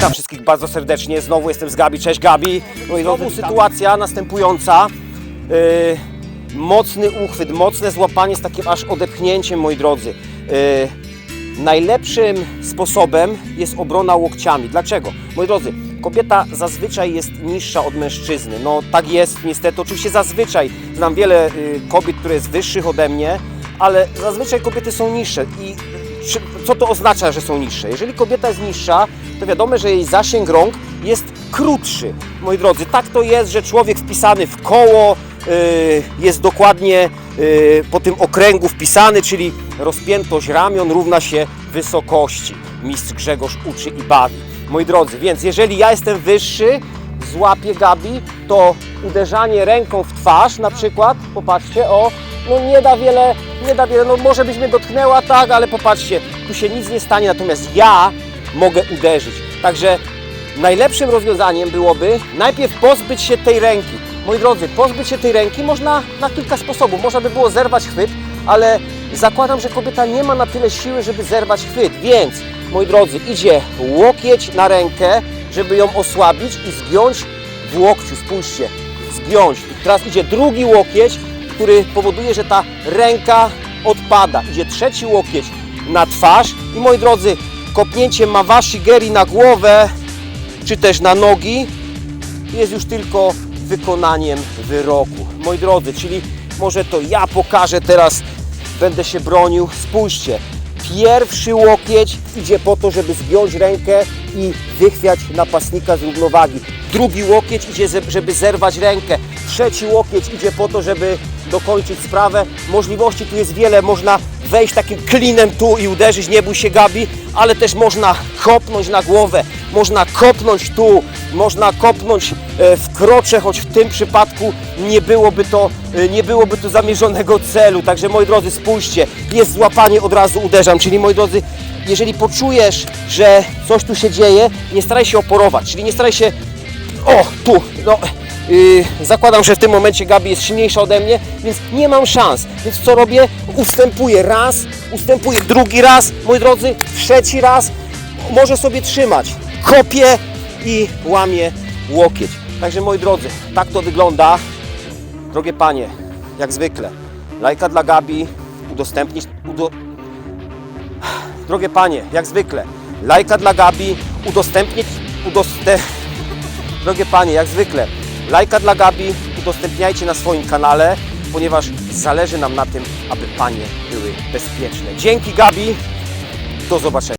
Witam wszystkich bardzo serdecznie. Znowu jestem z Gabi. Cześć Gabi. No i znowu sytuacja następująca. Yy, mocny uchwyt, mocne złapanie z takim aż odepchnięciem, moi drodzy. Yy, najlepszym sposobem jest obrona łokciami. Dlaczego? Moi drodzy, kobieta zazwyczaj jest niższa od mężczyzny. No tak jest niestety. Oczywiście zazwyczaj znam wiele y, kobiet, które jest wyższych ode mnie, ale zazwyczaj kobiety są niższe i co to oznacza, że są niższe? Jeżeli kobieta jest niższa, to wiadomo, że jej zasięg rąk jest krótszy. Moi drodzy, tak to jest, że człowiek wpisany w koło y, jest dokładnie y, po tym okręgu wpisany, czyli rozpiętość ramion równa się wysokości. Mistrz Grzegorz uczy i bawi. Moi drodzy, więc jeżeli ja jestem wyższy, złapię Gabi, to uderzanie ręką w twarz na przykład, popatrzcie, o, no nie da wiele, nie da wiele, no może byś mnie dotknęła, tak, ale popatrzcie, tu się nic nie stanie, natomiast ja mogę uderzyć. Także najlepszym rozwiązaniem byłoby najpierw pozbyć się tej ręki. Moi drodzy, pozbyć się tej ręki można na kilka sposobów. Można by było zerwać chwyt, ale zakładam, że kobieta nie ma na tyle siły, żeby zerwać chwyt, więc moi drodzy, idzie łokieć na rękę, żeby ją osłabić i zgiąć w łokciu. Spójrzcie, zgiąć. I teraz idzie drugi łokieć, który powoduje, że ta ręka odpada. Idzie trzeci łokieć na twarz i moi drodzy, kopnięcie mawashi geri na głowę czy też na nogi jest już tylko wykonaniem wyroku. Moi drodzy, czyli może to ja pokażę teraz, będę się bronił. Spójrzcie, pierwszy łokieć idzie po to, żeby zgiąć rękę i wychwiać napastnika z równowagi. Drugi łokieć idzie, żeby zerwać rękę. Trzeci łokieć idzie po to, żeby dokończyć sprawę. Możliwości tu jest wiele, można wejść takim klinem tu i uderzyć, nie bój się Gabi, ale też można kopnąć na głowę, można kopnąć tu, można kopnąć e, w krocze, choć w tym przypadku nie byłoby to, e, nie byłoby tu zamierzonego celu. Także moi drodzy, spójrzcie, jest złapanie, od razu uderzam, czyli moi drodzy, jeżeli poczujesz, że coś tu się dzieje, nie staraj się oporować, czyli nie staraj się o, tu, no, yy, zakładam, że w tym momencie Gabi jest silniejsza ode mnie, więc nie mam szans. Więc co robię? Ustępuję raz, ustępuję drugi raz, moi drodzy, trzeci raz. Może sobie trzymać. Kopię i łamię łokieć. Także moi drodzy, tak to wygląda. Drogie panie, jak zwykle, lajka dla Gabi, udostępnić, udo... Drogie panie, jak zwykle, lajka dla Gabi, udostępnić, udostępnić, Drogie Panie, jak zwykle, lajka dla Gabi udostępniajcie na swoim kanale, ponieważ zależy nam na tym, aby Panie były bezpieczne. Dzięki Gabi, do zobaczenia.